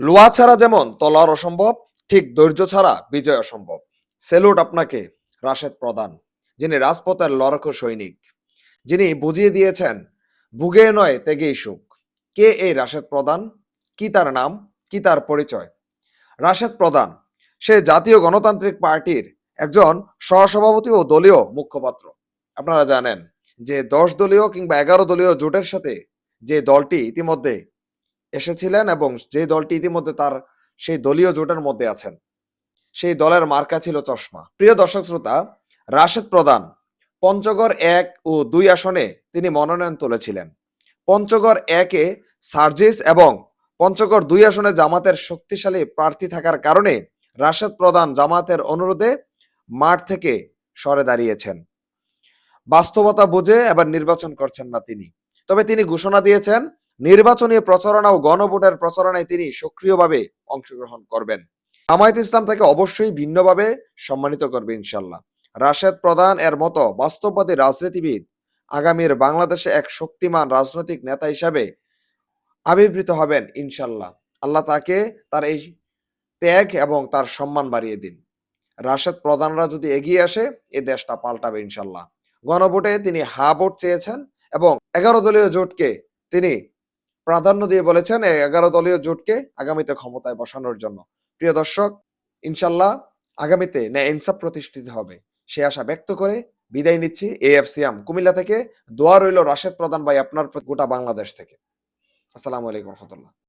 লোহা ছাড়া যেমন তলোয়ার অসম্ভব, ঠিক ধৈর্য ছাড়া বিজয় অসম্ভব। সেলুট আপনাকে রাশেদ প্রধান, যিনি রাজপথের লড়াকু সৈনিক। যিনি বুঝিয়ে দিয়েছেন বুগে নয় তেগেই সুখ। কে এই রাশেদ প্রধান? কি তার নাম? কি তার পরিচয়? রাশেদ প্রধান, সে জাতীয় গণতান্ত্রিক পার্টির একজন সহসভাপতি ও দলীয় মুখপাত্র। আপনারা জানেন যে দশ দলীয় কিংবা এগারো দলীয় জোটের সাথে যে দলটি ইতিমধ্যে এসেছিলেন এবং যে দলটি ইতিমধ্যে তার সেই দলীয় জোটের মধ্যে আছেন, সেই দলের মার্কা ছিল চশমা। প্রিয় দর্শক শ্রোতা, রাশেদ প্রধান পঞ্চগড় এক ও দুই আসনে তিনি মনোনয়ন তুলেছিলেন। পঞ্চগড় একে সার্জিস এবং পঞ্চগড় দুই আসনে জামাতের শক্তিশালী প্রার্থী থাকার কারণে রাশেদ প্রধান জামাতের অনুরোধে মাঠ থেকে সরে দাঁড়িয়েছেন। বাস্তবতা বুঝে এবার নির্বাচন করছেন না তিনি। তবে তিনি ঘোষণা দিয়েছেন নির্বাচনী প্রচারণা ও গণভোটের প্রচারণায় তিনি সক্রিয়ভাবে অংশগ্রহণ করবেন। জামায়াত ইসলাম তাকে অবশ্যই ভিন্নভাবে সম্মানিত করবে ইনশাল্লাহ রাশেদ প্রধান এর মতো বাস্তববাদী রাজনীতিবিদ আগামীর বাংলাদেশে এক শক্তিমান রাজনৈতিক নেতা হিসাবে আবির্ভূত হবেন ইনশাল্লাহ আল্লাহ তাকে তার এই ত্যাগ এবং তার সম্মান বাড়িয়ে দিন। রাশেদ প্রধানরা যদি এগিয়ে আসে, এ দেশটা পাল্টাবে ইনশাল্লাহ গণভোটে তিনি হা ভোট চেয়েছেন এবং এগারো দলীয় জোটকে তিনি প্রাধান্য দিয়ে বলেছেন এগারো দলীয় জোটকে আগামীতে ক্ষমতায় বসানোর জন্য। প্রিয় দর্শক, ইনশাল্লাহ আগামীতে ন্যায় ইনসাফ প্রতিষ্ঠিত হবে। সে আশা ব্যক্ত করে বিদায় নিচ্ছি এএফসিএম কুমিল্লা থেকে দোয়া রইল রাশেদ প্রধান ভাই আপনার গোটা বাংলাদেশ থেকে। আসসালামু আলাইকুম রহমতুল্লাহ।